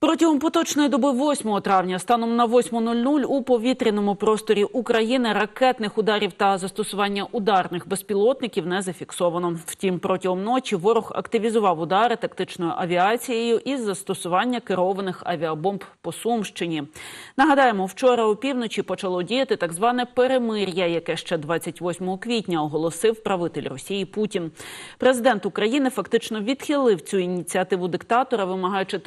Протягом поточної доби 8 травня станом на 8.00 у повітряному просторі України ракетних ударів та застосування ударних безпілотників не зафіксовано. Втім, протягом ночі ворог активізував удари тактичною авіацією із застосування керованих авіабомб по Сумщині. Нагадаємо, вчора опівночі почало діяти так зване перемир'я, яке ще 28 квітня оголосив правитель Росії Путін. Президент України фактично відхилив цю ініціативу диктатора, вимагаючи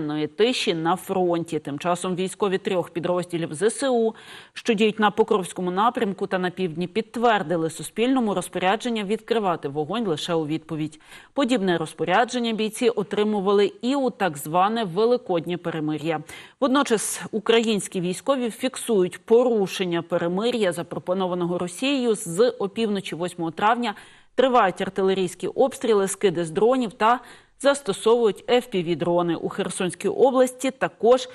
30-денної тиші на фронті. Тим часом військові трьох підрозділів ЗСУ, що діють на Покровському напрямку та на півдні, підтвердили Суспільному розпорядження відкривати вогонь лише у відповідь. Подібне розпорядження бійці отримували і у так зване великоднє перемир'я. Водночас українські військові фіксують порушення перемир'я, запропонованого Росією з опівночі 8 травня. Тривають артилерійські обстріли, скиди з дронів та застосовують FPV-дрони. У Херсонській області також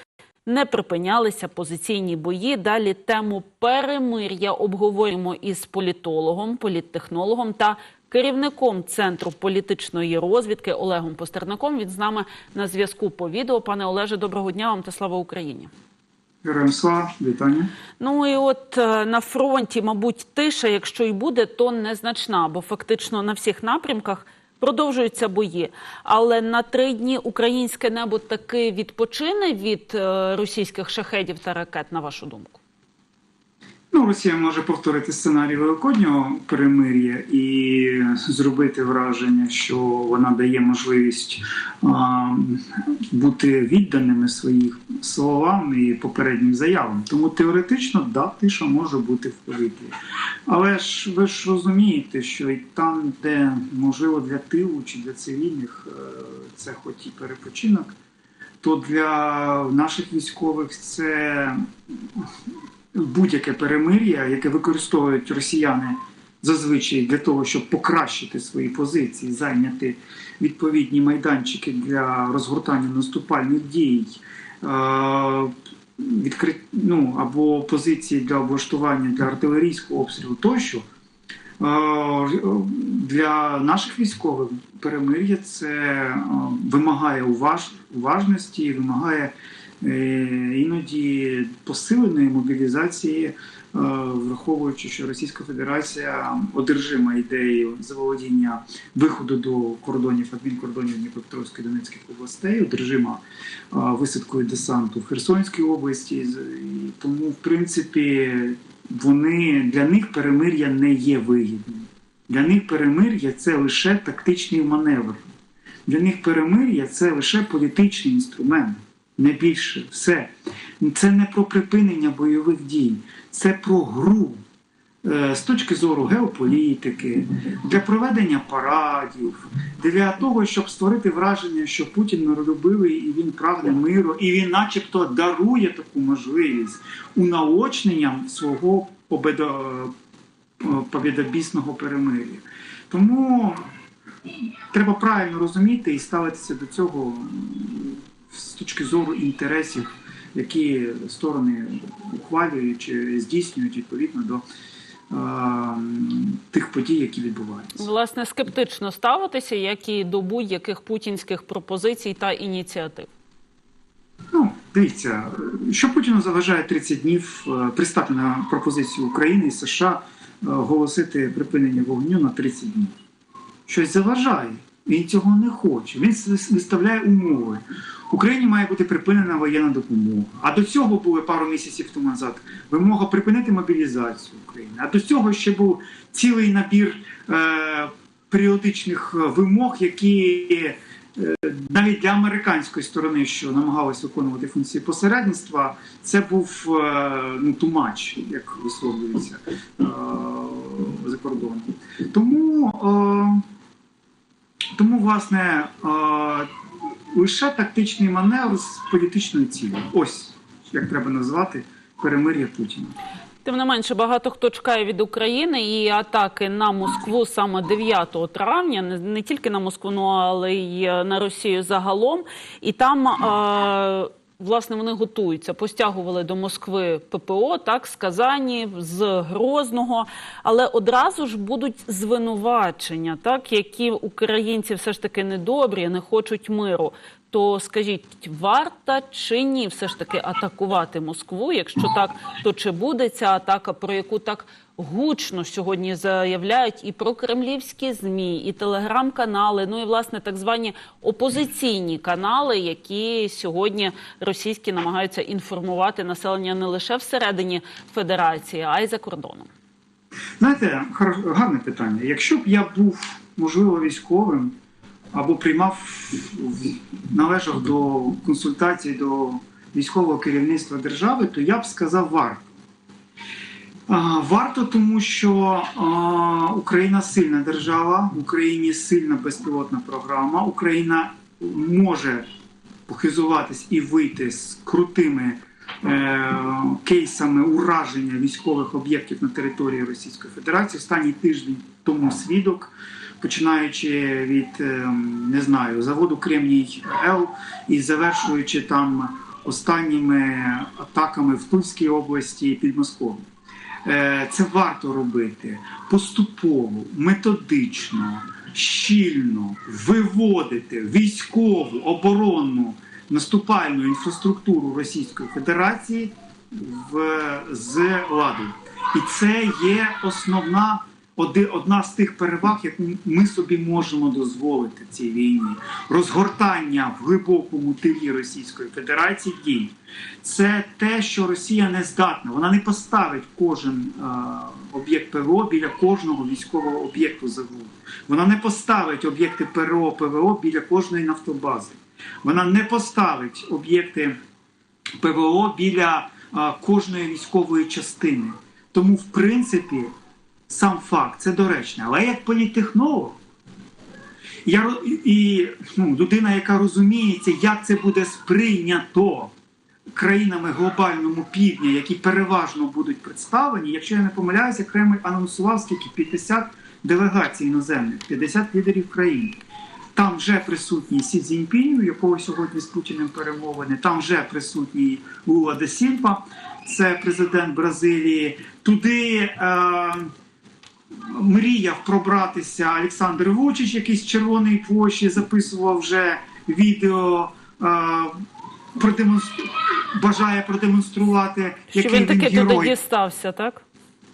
не припинялися позиційні бої. Далі тему перемир'я обговорюємо із політологом, політтехнологом та керівником центру політичної розвідки Олегом Постернаком. Він з нами на зв'язку по відео. Пане Олеже, доброго дня вам та слава Україні. Героям слава, вітання. Ну і от е, на фронті, мабуть, тиша, якщо і буде, то незначна, бо фактично на всіх напрямках продовжуються бої. Але на три дні українське небо таки відпочине від е, російських шахедів та ракет, на вашу думку? Ну, Росія може повторити сценарій великоднього перемир'я і зробити враження, що вона дає можливість а, бути відданими своїх словам і попереднім заявам. Тому теоретично да, тиша може бути в повітрі. Але ж ви ж розумієте, що і там, де можливо для тилу чи для цивільних е, це хоч і перепочинок, то для наших військових це будь-яке перемир'я, яке використовують росіяни зазвичай для того, щоб покращити свої позиції, зайняти відповідні майданчики для розгортання наступальних дій, е, ну, або позиції для облаштування для артилерійського обстрілу тощо. Для наших військових перемир'я це вимагає уваж... уважності, вимагає іноді посиленої мобілізації, е, враховуючи, що Російська Федерація одержима ідеєю заволодіння виходу до кордонів адмінкордонів Дніпропетровської Донецьких областей, одержима е, висадкою десанту в Херсонській області. Тому, в принципі, вони для них перемир'я не є вигідним. Для них перемир'я це лише тактичний маневр. Для них перемир'я це лише політичний інструмент, не більше. Все. Це не про припинення бойових дій, це про гру. Е, З точки зору геополітики, для проведення парадів, для того, щоб створити враження, що Путін миролюбивий і він прагне миру, і він, начебто, дарує таку можливість унаочненням свого е, перемир'я. Тому треба правильно розуміти і ставитися до цього з точки зору інтересів, які сторони ухвалюють чи здійснюють відповідно до тих подій, які відбуваються. Власне, скептично ставитися, як і до будь-яких путінських пропозицій та ініціатив. Ну, дивіться, що Путіну заважає 30 днів е, пристати на пропозицію України і США е, оголосити припинення вогню на 30 днів. Щось заважає. Він цього не хоче. Він виставляє умови. Україні має бути припинена воєнна допомога. А до цього були пару місяців тому назад вимога припинити мобілізацію України. А до цього ще був цілий набір е, періодичних е, вимог, які е, навіть для американської сторони, що намагалась виконувати функції посередництва, це був е, ну, тумач, як висловлюється е, за кордоном. Тому, е, тому власне, лише тактичний маневр з політичною цілею. Ось як треба назвати перемир'я Путіна. Тим не менше, багато хто чекає від України і атаки на Москву саме 9 травня, не, не тільки на Москву, ну, але й на Росію загалом. І там. Е- Власне, вони готуються, постягували до Москви ППО, так з Казані, з Грозного, але одразу ж будуть звинувачення, так які українці все ж таки недобрі, не хочуть миру. То скажіть, варта чи ні все ж таки атакувати Москву? Якщо так, то чи буде ця атака, про яку так гучно сьогодні заявляють і про кремлівські змі, і телеграм-канали, ну і власне так звані опозиційні канали, які сьогодні російські намагаються інформувати населення не лише всередині федерації, а й за кордоном. Знаєте, гарне питання. Якщо б я був, можливо, військовим або приймав, належав до консультацій до військового керівництва держави, то я б сказав варто. Варто, тому що Україна сильна держава, в Україні сильна безпілотна програма, Україна може похизуватись і вийти з крутими е, кейсами ураження військових об'єктів на території Російської Федерації. Останній тиждень тому свідок, починаючи від е, не знаю заводу Кремній Л і завершуючи там останніми атаками в Тульській області і Підмосков'ї. Е, Це варто робити поступово, методично, щільно виводити військову, оборонну, наступальну інфраструктуру Російської Федерації в, з ладу. І це є основна одна з тих переваг, яку ми собі можемо дозволити цій війні. Розгортання в глибокому тилі Російської Федерації дій. Це те, що Росія не здатна. Вона не поставить кожен е, об'єкт ПВО біля кожного військового об'єкту ЗГУ. Вона не поставить об'єкти ПРО ПВО біля кожної нафтобази. Вона не поставить об'єкти ПВО біля е, кожної військової частини. Тому, в принципі, сам факт це доречне. Але як політтехнолог, я і ну, людина, яка розуміється, як це буде сприйнято країнами глобальному півдня, які переважно будуть представлені, якщо я не помиляюся, Кремль анонсував скільки 50 делегацій іноземних, 50 лідерів країн. Там вже присутній Сі Цзіньпінь, у якого сьогодні з Путіним перемовини. Там вже присутній Лула де Сільва, це президент Бразилії. Туди е, мріяв пробратися Олександр Вучич, який з Червоної площі записував вже відео. Е, продемонстру... бажає продемонструвати, Що який він він, таки туди герой. дістався, так?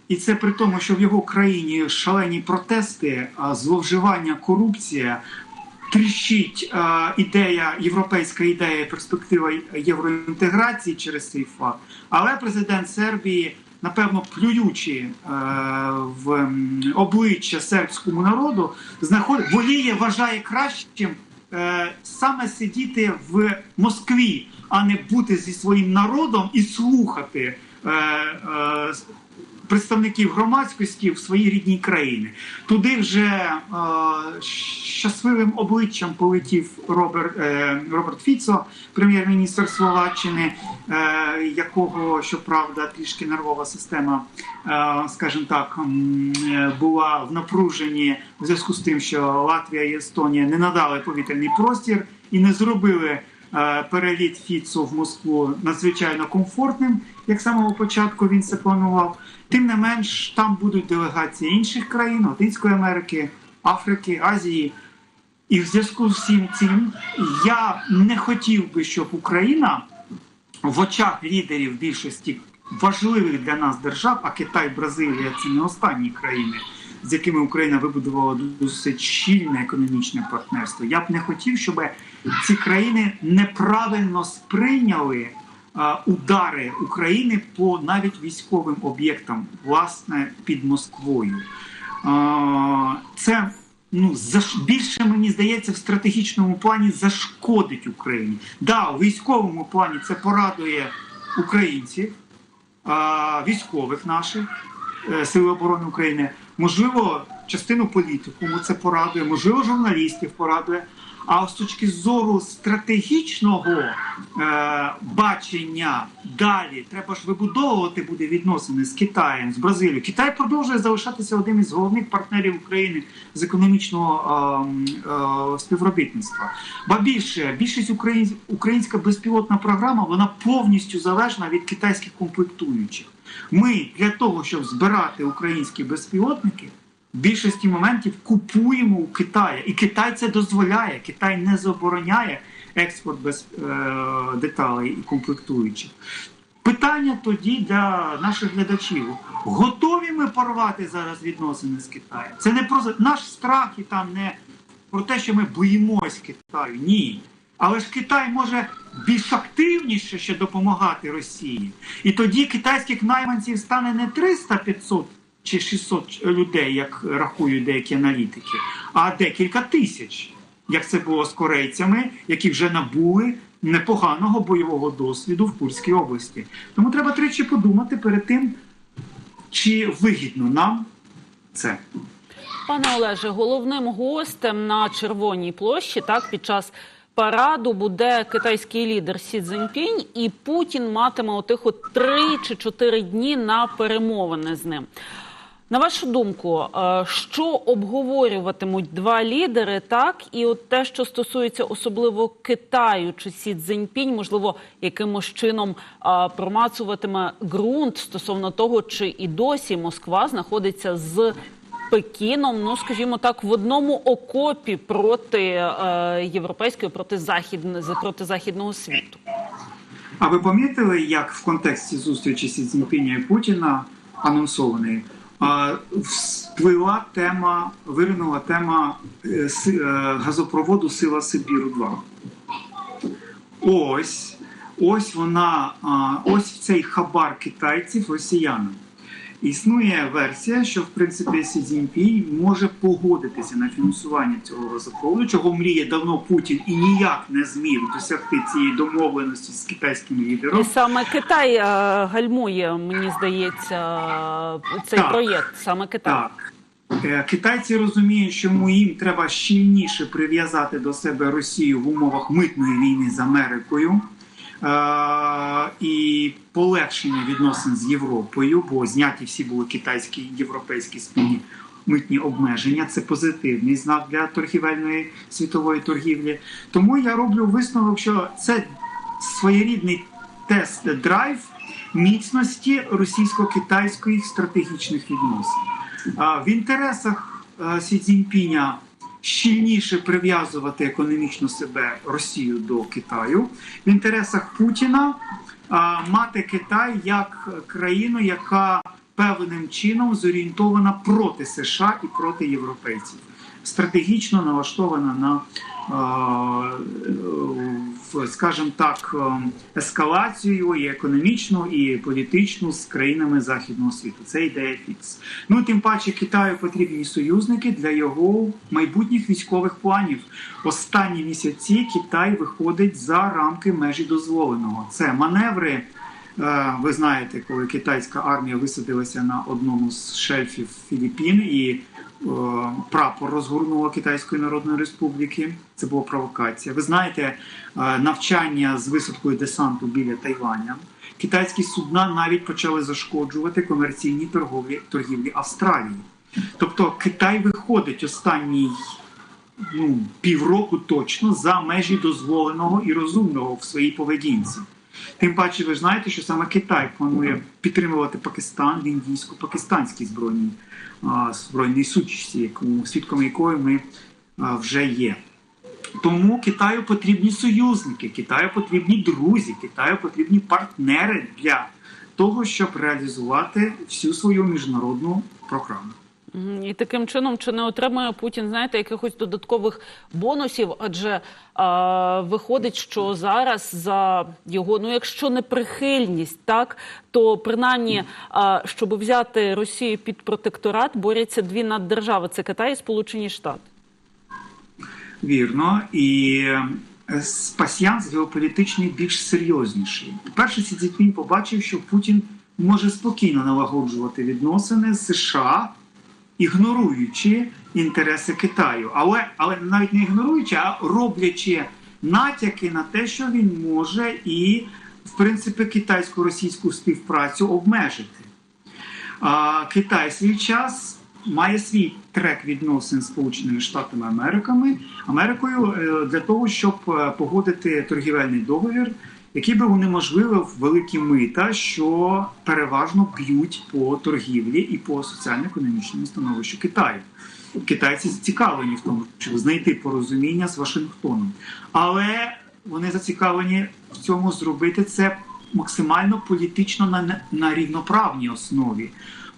І це при тому, що в його країні шалені протести, зловживання, корупція, тріщить а, ідея, європейська ідея, перспектива євроінтеграції через цей факт. Але президент Сербії, напевно, плюючи е, в обличчя сербському народу, знаходить воліє, вважає кращим е, саме сидіти в Москві, а не бути зі своїм народом і слухати. Представників громадськості в своїй рідній країні. Туди вже е, щасливим обличчям полетів Роберт, е, Роберт Фіцо, прем'єр-міністр Словаччини, е, якого, щоправда, трішки нервова система, е, скажімо так, е, була в напруженні в зв'язку з тим, що Латвія і Естонія не надали повітряний простір і не зробили. Е, Переліт Фіцо в Москву надзвичайно комфортним, як самого початку він це планував. Тим не менш, там будуть делегації інших країн, Латинської Америки, Африки, Азії. І в зв'язку з всім цим я не хотів би, щоб Україна в очах лідерів більшості важливих для нас держав, а Китай, Бразилія це не останні країни, з якими Україна вибудувала досить щільне економічне партнерство. Я б не хотів, щоб ці країни неправильно сприйняли удари України по навіть військовим об'єктам, власне, під Москвою. Це ну більше мені здається в стратегічному плані зашкодить Україні. Да, у військовому плані це порадує українців, військових наших е, Сили оборони України. Можливо, частину політикуму це порадує, можливо, журналістів порадує. А з точки зору стратегічного е, бачення далі треба ж вибудовувати буде відносини з Китаєм, з Бразилією. Китай продовжує залишатися одним із головних партнерів України з економічного е, е, співробітництва. Ба більше більшість україн, українська безпілотна програма вона повністю залежна від китайських комплектуючих. Ми для того, щоб збирати українські безпілотники, в більшості моментів купуємо у Китая. І Китай це дозволяє. Китай не забороняє експорт без е, деталей і комплектуючих. Питання тоді для наших глядачів: готові ми порвати зараз відносини з Китаєм? Це не про наш страх і там не про те, що ми боїмось Китаю. Ні. Але ж Китай може більш активніше ще допомагати Росії. І тоді китайських найманців стане не 300, 500 чи 600 людей, як рахують деякі аналітики, а декілька тисяч, як це було з корейцями, які вже набули непоганого бойового досвіду в Курській області. Тому треба тричі подумати перед тим, чи вигідно нам це. Пане Олеже, головним гостем на Червоній площі так під час параду буде китайський лідер Сі Цзіньпінь, і Путін матиме отих от три чи чотири дні на перемовини з ним. На вашу думку, е, що обговорюватимуть два лідери, так і от те, що стосується особливо Китаю, чи Сі Цзіньпінь, можливо, якимось чином е, промацуватиме ґрунт стосовно того, чи і досі Москва знаходиться з Пекіном, ну скажімо так, в одному окопі проти е, європейської, проти західного проти західного світу. А ви помітили, як в контексті зустрічі Сі Цзіньпіня і Путіна анонсованої вплила тема, виринула тема е, е, газопроводу Сила Сибіру 2 Ось, ось вона, ось цей хабар китайців росіянам. Існує версія, що в принципі Сі Цзіньпінь може погодитися на фінансування цього газопроводу, чого мріє давно Путін і ніяк не зміг досягти цієї домовленості з китайським лідером. І саме Китай е, гальмує, мені здається, цей Так. проєкт. Саме Китай. Так. Е, Китайці розуміють, що їм треба щільніше прив'язати до себе Росію в умовах митної війни з Америкою і полегшення відносин з Європою, бо зняті всі були китайські європейські спільні митні обмеження. Це позитивний знак для торгівельної світової торгівлі. Тому я роблю висновок, що це своєрідний тест-драйв міцності російсько-китайських стратегічних відносин. В інтересах е, Сі Цзіньпіня щільніше прив'язувати економічно себе Росію до Китаю. В інтересах Путіна мати Китай як країну, яка певним чином зорієнтована проти США і проти європейців. Стратегічно налаштована на е, скажімо так, е, ескалацію і економічну, і політичну з країнами західного світу. Це ідея фікс. Ну тим паче Китаю потрібні союзники для його майбутніх військових планів. Останні місяці Китай виходить за рамки межі дозволеного. Це маневри. Е, Ви знаєте, коли китайська армія висадилася на одному з шельфів Філіппін і е, прапор розгорнула Китайської Народної Республіки. Це була провокація. Ви знаєте, е, навчання з висадкою десанту біля Тайваня. Китайські судна навіть почали зашкоджувати комерційній торговлі торгівлі Австралії. Тобто Китай виходить останній ну, півроку точно за межі дозволеного і розумного в своїй поведінці. Тим паче, ви знаєте, що саме Китай планує підтримувати Пакистан в індійсько-пакистанській збройній збройній сутичці, свідком якої ми вже є. Тому Китаю потрібні союзники, Китаю потрібні друзі, Китаю потрібні партнери для того, щоб реалізувати всю свою міжнародну програму. І таким чином, чи не отримує Путін, знаєте, якихось додаткових бонусів? Адже е, виходить, що зараз за його, ну якщо не прихильність, так то принаймні, е, щоб взяти Росію під протекторат, борються дві наддержави: це Китай і Сполучені Штати. Вірно, і е, пасіянс геополітичний більш серйозніший. Перше, Сі Цзіньпінь побачив, що Путін може спокійно налагоджувати відносини з США, ігноруючи інтереси Китаю, але, але навіть не ігноруючи, а роблячи натяки на те, що він може і, в принципі, китайсько-російську співпрацю обмежити. А Китай свій час має свій трек відносин з Сполученими Штатами Америками, Америкою е, для того, щоб е, погодити торгівельний договір, який би унеможливив великі мита, що переважно б'ють по торгівлі і по соціально-економічному становищу Китаю. Китайці зацікавлені в тому, щоб знайти порозуміння з Вашингтоном. Але вони зацікавлені в цьому зробити це максимально політично на, на рівноправній основі.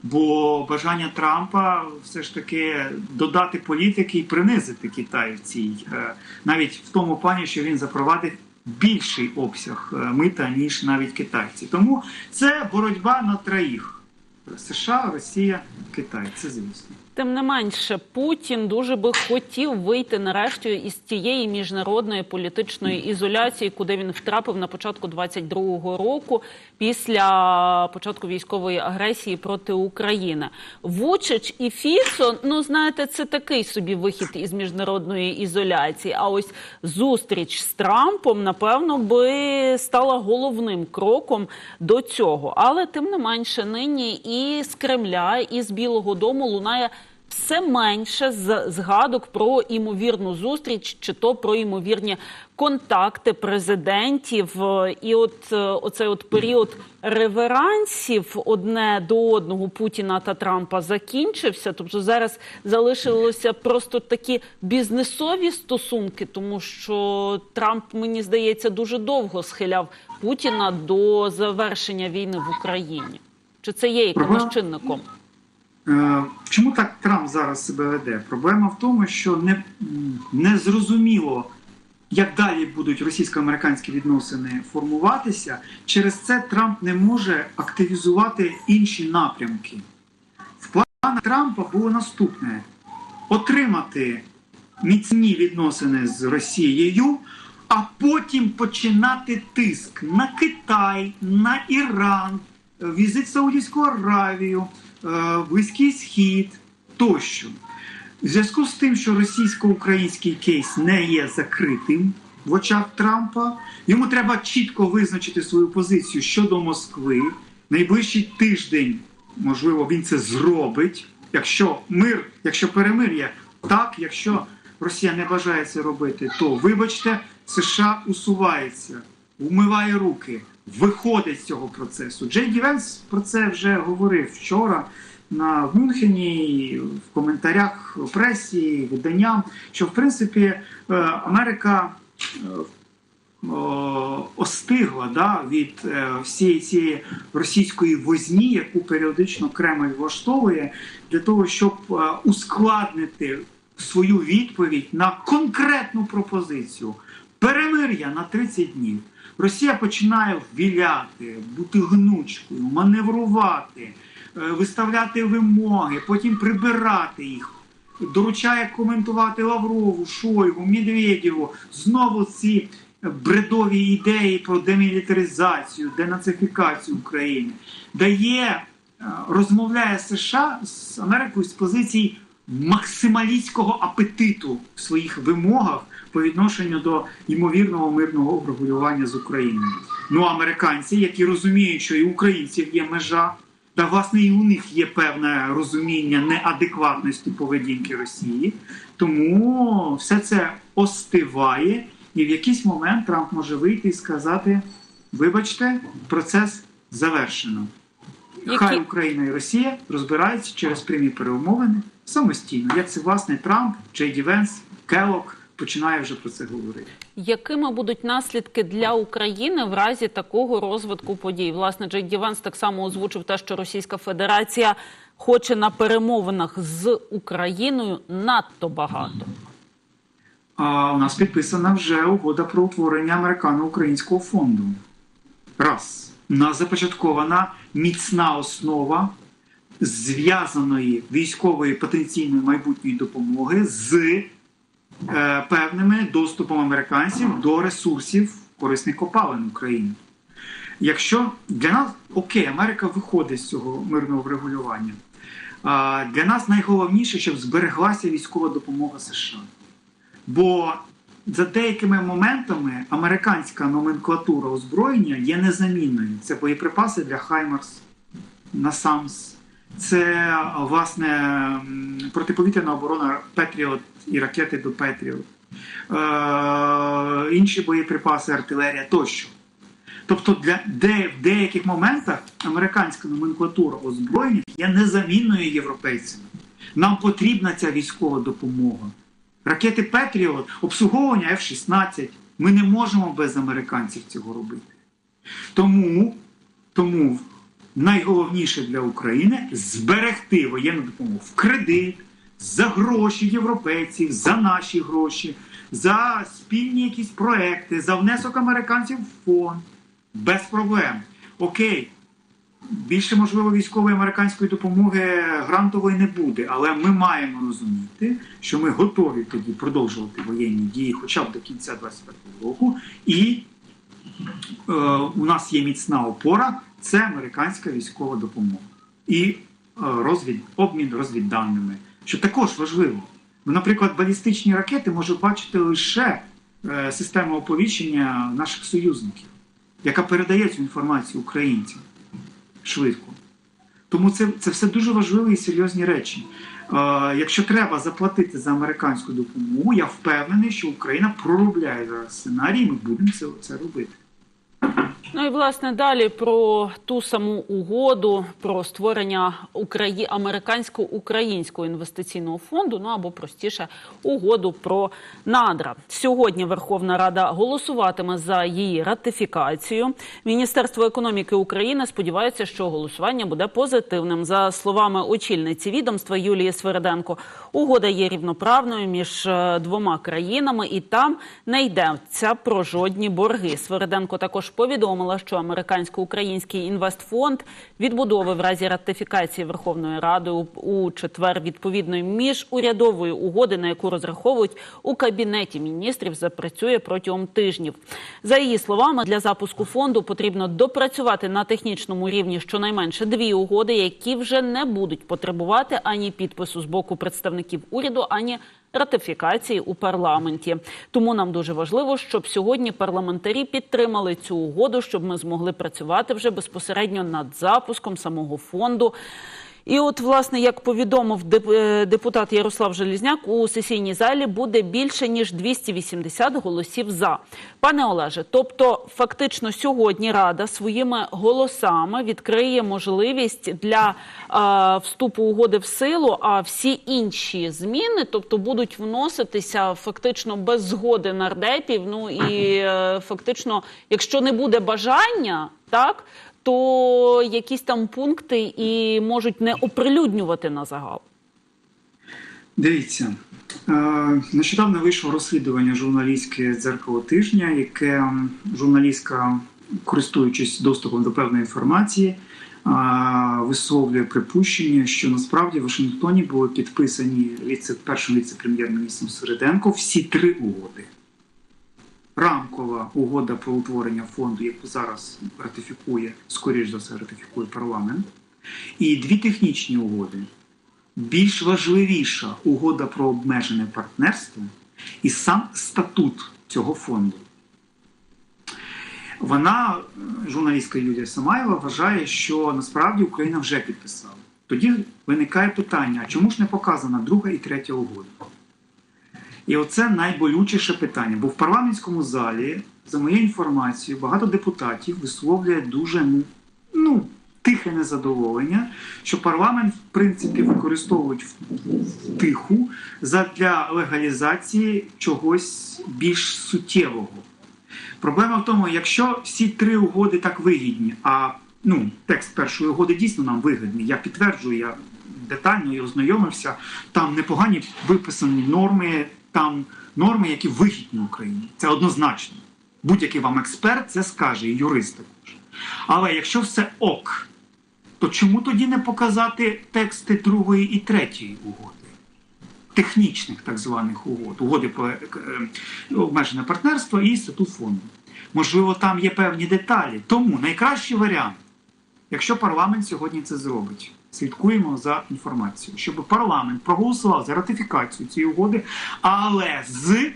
Бо бажання Трампа все ж таки додати політики і принизити Китай в цій, е, навіть в тому плані, що він запровадив більший обсяг е, мита, ніж навіть китайці. Тому це боротьба на троїх: США, Росія, Китай. Це звісно. Тим не менше, Путін дуже би хотів вийти нарешті із тієї міжнародної політичної ізоляції, куди він втрапив на початку 22-го року після початку військової агресії проти України. Вучич і Фіцо, ну знаєте, це такий собі вихід із міжнародної ізоляції. А ось зустріч з Трампом, напевно, би стала головним кроком до цього. Але тим не менше, нині і з Кремля, і з Білого Дому лунає все менше згадок про імовірну зустріч, чи то про імовірні контакти президентів. І от е, оцей от період реверансів одне до одного Путіна та Трампа закінчився. Тобто зараз залишилося просто такі бізнесові стосунки, тому що Трамп, мені здається, дуже довго схиляв Путіна до завершення війни в Україні. Чи це є якимось Проблема- чинником? Е, Чому так Трамп зараз себе веде? Проблема в тому, що не, не зрозуміло, як далі будуть російсько-американські відносини формуватися. Через це Трамп не може активізувати інші напрямки. В планах Трампа було наступне: отримати міцні відносини з Росією, а потім починати тиск на Китай, на Іран, візит Саудівську Аравію, Близький Схід тощо. В зв'язку з тим, що російсько-український кейс не є закритим в очах Трампа, йому треба чітко визначити свою позицію щодо Москви. Найближчий тиждень, можливо, він це зробить. Якщо мир, якщо перемир'я, так, якщо Росія не бажає це робити, то вибачте, США усувається, вмиває руки, виходить з цього процесу. Джей Ді Венс про це вже говорив вчора на Мюнхені, в коментарях пресі, виданням, що в принципі е, Америка е, остигла да, від е, всієї цієї російської возні, яку періодично Кремль влаштовує, для того, щоб ускладнити свою відповідь на конкретну пропозицію перемир'я на 30 днів. Росія починає віляти, бути гнучкою, маневрувати, е, виставляти вимоги, потім прибирати їх. Доручає коментувати Лаврову, Шойгу, Медведєву. Знову ці бредові ідеї про демілітаризацію, денацифікацію України. Дає, е, розмовляє США з Америкою з позиції максималістського апетиту в своїх вимогах по відношенню до ймовірного мирного врегулювання з Україною. Ну, американці, які розуміють, що і українців є межа, та власне і у них є певне розуміння неадекватності поведінки Росії, тому все це остиває, і в якийсь момент Трамп може вийти і сказати: вибачте, процес завершено. Хай Україна і Росія розбираються через прямі перемовини самостійно. Як це власне Трамп, Джей Ді Венс, Келлок починає вже про це говорити. Якими будуть наслідки для України в разі такого розвитку подій? Власне, Джей Ді Венс так само озвучив те, що Російська Федерація хоче на перемовинах з Україною надто багато. А у нас підписана вже угода про утворення американо-українського фонду. Раз. У нас започаткована міцна основа зв'язаної військової потенційної майбутньої допомоги з певними доступом американців до ресурсів корисних копалин України. Якщо для нас окей, Америка виходить з цього мирного врегулювання, для нас найголовніше, щоб збереглася військова допомога США. Бо за деякими моментами американська номенклатура озброєння є незамінною. Це боєприпаси для Хаймарс, Насамс, це власне протиповітряна оборона Петріот і ракети до Петріот, е, інші боєприпаси, артилерія тощо. Тобто для де, в деяких моментах американська номенклатура озброєння є незамінною європейцями. Нам потрібна ця військова допомога. Ракети Петріот, обслуговування F-16, Ми не можемо без американців цього робити. Тому, тому найголовніше для України зберегти воєнну допомогу в кредит, за гроші європейців, за наші гроші, за спільні якісь проекти, за внесок американців в фонд. Без проблем. Окей, більше можливо військової американської допомоги грантової не буде, але ми маємо розуміти, що ми готові тоді продовжувати воєнні дії, хоча б до кінця 2025 року, і е, у нас є міцна опора це американська військова допомога і е, розвід, обмін розвідданими, що також важливо. Бо, наприклад, балістичні ракети може бачити лише е, система оповіщення наших союзників, яка передає цю інформацію українцям швидко. Тому це, це все дуже важливі і серйозні речі. Е, якщо треба заплатити за американську допомогу, я впевнений, що Україна проробляє зараз сценарій, і ми будемо це, це робити. Ну і власне далі про ту саму угоду про створення Украї... американсько-українського інвестиційного фонду. Ну або простіше угоду про надра. Сьогодні Верховна Рада голосуватиме за її ратифікацію. Міністерство економіки України сподівається, що голосування буде позитивним. За словами очільниці відомства Юлії Свереденко, угода є рівноправною між е, двома країнами, і там не йдеться про жодні борги. Свереденко також повідомила, що американсько-український інвестфонд відбудови в разі ратифікації Верховною Радою у четвер відповідної міжурядової угоди, на яку розраховують у кабінеті міністрів, запрацює протягом тижнів. За її словами, для запуску фонду потрібно допрацювати на технічному рівні щонайменше дві угоди, які вже не будуть потребувати ані підпису з боку представників уряду, ані ратифікації у парламенті. Тому нам дуже важливо, щоб сьогодні парламентарі підтримали цю угоду, щоб ми змогли працювати вже безпосередньо над запуском самого фонду. І от, власне, як повідомив е, депутат Ярослав Желізняк, у сесійній залі буде більше ніж 280 голосів за. Пане Олеже, тобто фактично сьогодні Рада своїми голосами відкриє можливість для е, вступу угоди в силу, а всі інші зміни, тобто будуть вноситися фактично без згоди нардепів. Ну і е, фактично, якщо не буде бажання, так то якісь там пункти і можуть не оприлюднювати на загал. Дивіться, е, нещодавно вийшло розслідування журналістське дзеркало тижня, яке журналістка, користуючись доступом до певної інформації, е, висловлює припущення, що насправді в Вашингтоні були підписані першим віце-прем'єр-міністром Середенко всі три угоди. Рамкова угода про утворення фонду, яку зараз ратифікує, скоріш за все, ратифікує парламент, і дві технічні угоди більш важливіша угода про обмежене партнерство і сам статут цього фонду. Вона, е, журналістка Юлія Самаєва, вважає, що насправді Україна вже підписала. Тоді виникає питання: чому ж не показана друга і третя угода? І оце найболючіше питання. Бо в парламентському залі, за моєю інформацією, багато депутатів висловлює дуже ну, тихе незадоволення, що парламент, в принципі, використовують тиху для легалізації чогось більш суттєвого. Проблема в тому, якщо всі три угоди так вигідні, а ну, текст першої угоди дійсно нам вигідний, я підтверджую, я детально і ознайомився, там непогані виписані норми, там норми, які вигідні Україні. Це однозначно. Будь-який вам експерт це скаже, і юрист також. Але якщо все ок, то чому тоді не показати тексти другої і третьої угоди? Технічних так званих угод, угоди про е, е, обмежене партнерство і статут фонду. Можливо, там є певні деталі. Тому найкращий варіант, якщо парламент сьогодні це зробить, слідкуємо за інформацією, щоб парламент проголосував за ратифікацію цієї угоди, але з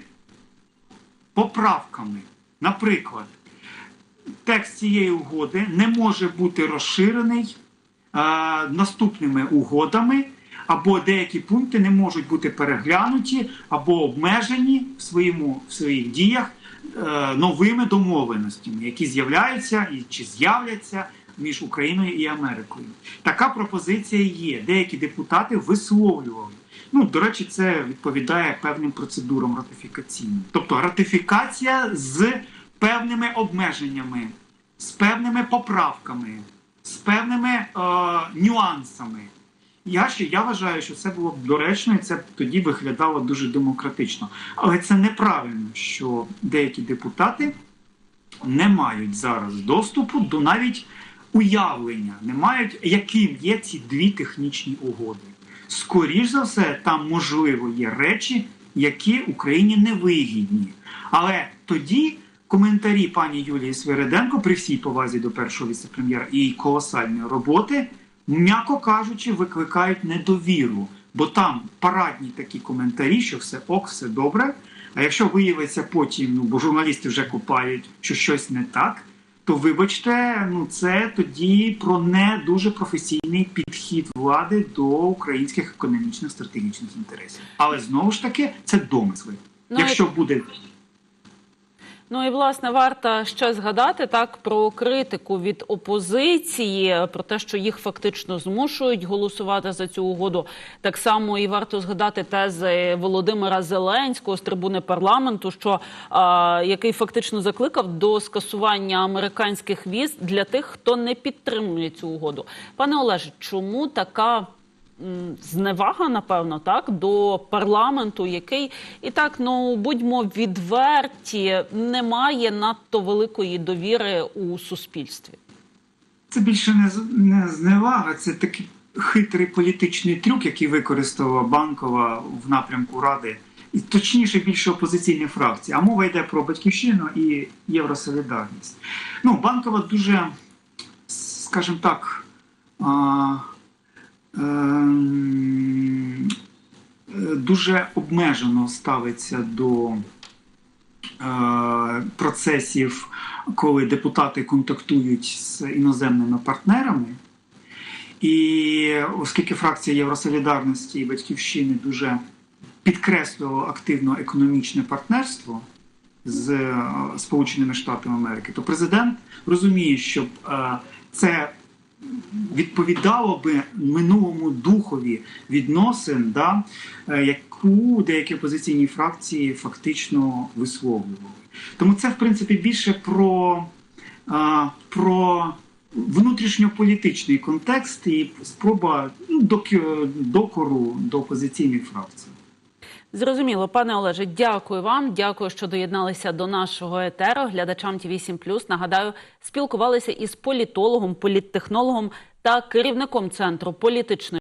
поправками. Наприклад, текст цієї угоди не може бути розширений е, наступними угодами, або деякі пункти не можуть бути переглянуті або обмежені в, своєму, в своїх діях е, новими домовленостями, які з'являються і чи з'являться між Україною і Америкою. Така пропозиція є. Деякі депутати висловлювали, Ну, до речі, це відповідає певним процедурам ратифікаційним. Тобто ратифікація з певними обмеженнями, з певними поправками, з певними е, нюансами. Я ще я вважаю, що це було б доречно, і це тоді виглядало дуже демократично. Але це неправильно, що деякі депутати не мають зараз доступу до навіть уявлення, не мають, яким є ці дві технічні угоди. Скоріш за все, там можливо є речі, які Україні не вигідні. Але тоді коментарі пані Юлії Свириденко, при всій повазі до першого віцепрем'єра і її колосальної роботи, м'яко кажучи, викликають недовіру. Бо там парадні такі коментарі, що все ок, все добре. А якщо виявиться потім, ну бо журналісти вже копають, що щось не так, то вибачте, ну це тоді про не дуже професійний підхід влади до українських економічних стратегічних інтересів. Але знову ж таки, це домисли. Ну, Якщо буде Ну і власне варто ще згадати так про критику від опозиції, про те, що їх фактично змушують голосувати за цю угоду. Так само і варто згадати тези Володимира Зеленського з трибуни парламенту, що а, який фактично закликав до скасування американських віз для тих, хто не підтримує цю угоду. Пане Олеже, чому така? Зневага, напевно, так до парламенту, який і так, ну будьмо відверті, не має надто великої довіри у суспільстві. Це більше не, не зневага, це такий хитрий політичний трюк, який використала банкова в напрямку ради, і точніше більше опозиційні фракції. А мова йде про батьківщину і Євросолідарність. Ну, банкова дуже, скажімо так, дуже обмежено ставиться до е, процесів, коли депутати контактують з іноземними партнерами. І оскільки фракція Євросолідарності і Батьківщини дуже підкреслювала активно економічне партнерство з е, Сполученими Штатами Америки, то президент розуміє, щоб е, це відповідало би минулому духові відносин, да, е, яку деякі опозиційні фракції фактично висловлювали. Тому це, в принципі, більше про, а, про внутрішньополітичний контекст і спроба ну, докору до опозиційних фракцій. Зрозуміло, пане Олеже, дякую вам. Дякую, що доєдналися до нашого етеру. Глядачам ТВ 7 Нагадаю, спілкувалися із політологом, політтехнологом та керівником центру політичної.